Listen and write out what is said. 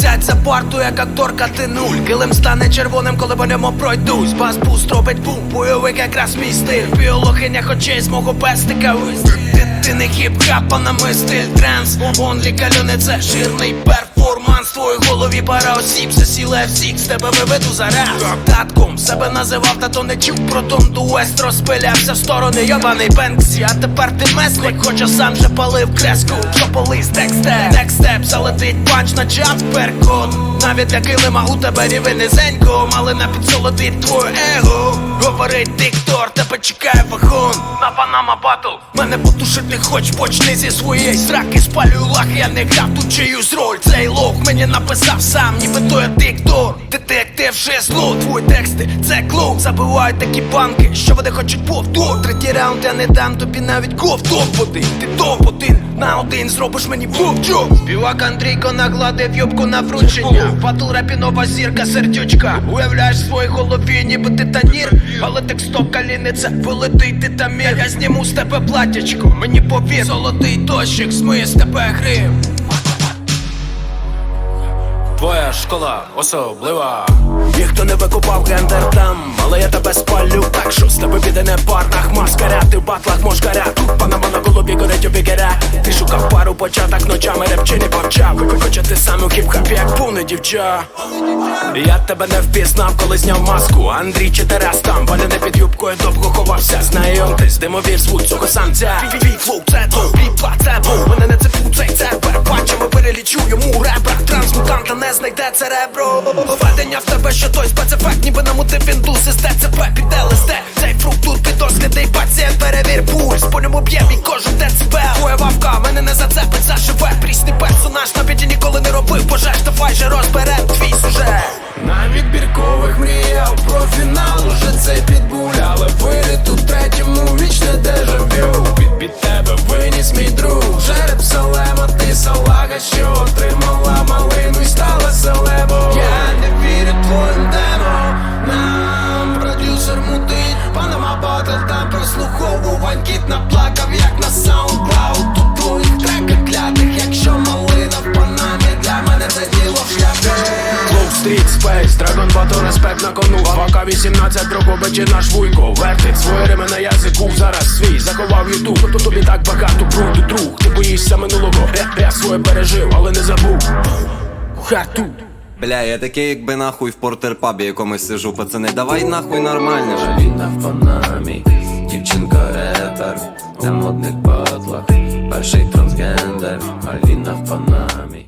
Сядь за парту, як акторка ти нуль. Килим стане червоним, коли по ньому пройдусь. Бас буст робить бум, бойовик якраз мій стиль. Біологиня очей з мого пестика Ти, ти не хіп-хап, а стиль. Транс Онлі кальони це жирний перформанс. В твоїй голові пара осіб, засіла всіх З тебе виведу зараз Татком себе називав, та то не чув про Том Дуест Розпилявся в сторони, йобаний Бенксі. А тепер ти месник, хоча сам же палив креску. Жополист, текстеп, залетить панч на чат перкот Навіть для килима у тебе рівень низенько. Малина підсолодить твоє его. Говорить диктор, тебе чекає вагон На Панама батл. Мене потушить не хоч, почни зі своєї сраки. Спалюю лах, я не грав тут чиюсь роль. Цей лох мені написав сам, ніби то я диктор. Детектив шесло, твої тексти, це клоу Забивають такі банки, що вони хочуть повтор. Третій раунд я не дам тобі навіть гов Топ один, ти один, на один зробиш мені вовчок Співак Андрійко нагладив юбку на вручення. Батл репі нова зірка, сердючка. Уявляєш в своїй голові, ніби титанір. Але тексток каліни це великий титамір. Я зніму з тебе платячко, мені повір Золотий дощик, змиє з тебе грим. Твоя школа особлива. Ніхто не викупав гендер там, але я тебе спалю Так що з тебе піде не маскаря Ти в батлах мошкаря. Тут панама на голові горить обігеря Ти шукав пару початок ночами репчини повчав. Ви хоча ти сам у хіп-хапі, як повне дівча. Я тебе не впізнав, коли зняв маску. Андрій чи Тарас там, Валя не під юбкою довго ховався. Знайомтесь, димовір звуть цього самця. Твій флоу це то, твій плацебо Мене не цепу цей цербер Бачимо, перелічу йому ребер Трансмутанта не знайде церебро. Введення в тебе, що той спецефект Ніби намутив індус із ДЦП під ЛСД Цей фрукт тут підослідний пацієнт персонаж ніколи не робив Пожеж, давай же розбере твій сюжет На відбіркових мріяв про фінал уже цей підбуль, але виріт у третьому вічне дежавю. Під, під тебе виніс мій друг. Жереб Салема, ти салага, що отримала малину і стала селебо. Я не вірю твоїм демо. Нам продюсер мутить, Панама Батл там прослуховувань кіт наплакав, стріт спейс, Dragon Battle, респект на кону. Авака 18, Дрогобичі наш вуйко? Вертить свої рими на язику, зараз свій Заховав ютуб, то тобі так багато бруду, друг? Ти боїшся минулого, я, я своє пережив, але не забув. Хату. Бля, я такий, якби нахуй в портерпабі якомусь сижу, пацани. Давай нахуй нормально. Же. Аліна в Панамі, дівчинка репер. У модних батлах, перший трансгендер, Аліна в Панамі.